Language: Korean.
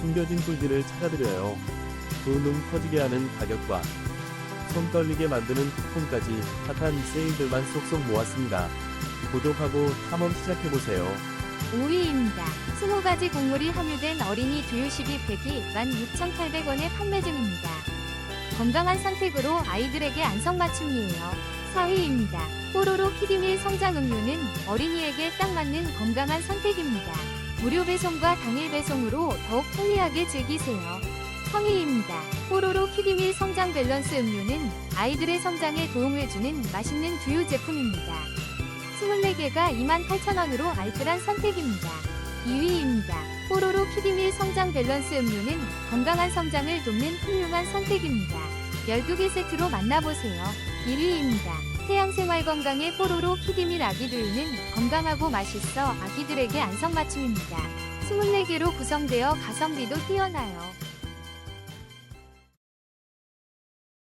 숨겨진 꿀들을 찾아드려요. 두눈 터지게 하는 가격과 손 떨리게 만드는 쿠폰까지 핫한 세일들만 쏙쏙 모았습니다. 구독하고 탐험 시작해보세요. 5위입니다. 20가지 곡물이 함유된 어린이 두유 12팩이 16,800원에 판매 중입니다. 건강한 선택으로 아이들에게 안성맞춤이에요. 4위입니다. 뽀로로 키드밀 성장 음료는 어린이에게 딱 맞는 건강한 선택입니다. 무료 배송과 당일 배송으로 더욱 편리하게 즐기세요. 3위입니다. 뽀로로 키드밀 성장 밸런스 음료는 아이들의 성장에 도움을 주는 맛있는 두유 제품입니다. 24개가 28,000원으로 알뜰한 선택입니다. 2위입니다. 뽀로로 키드밀 성장 밸런스 음료는 건강한 성장을 돕는 훌륭한 선택입니다. 12개 세트로 만나보세요. 1위입니다. 태양생활 건강의 뽀로로 키드밀 아기두유는 건강하고 맛있어 아기들에게 안성맞춤입니다. 24개로 구성되어 가성비도 뛰어나요.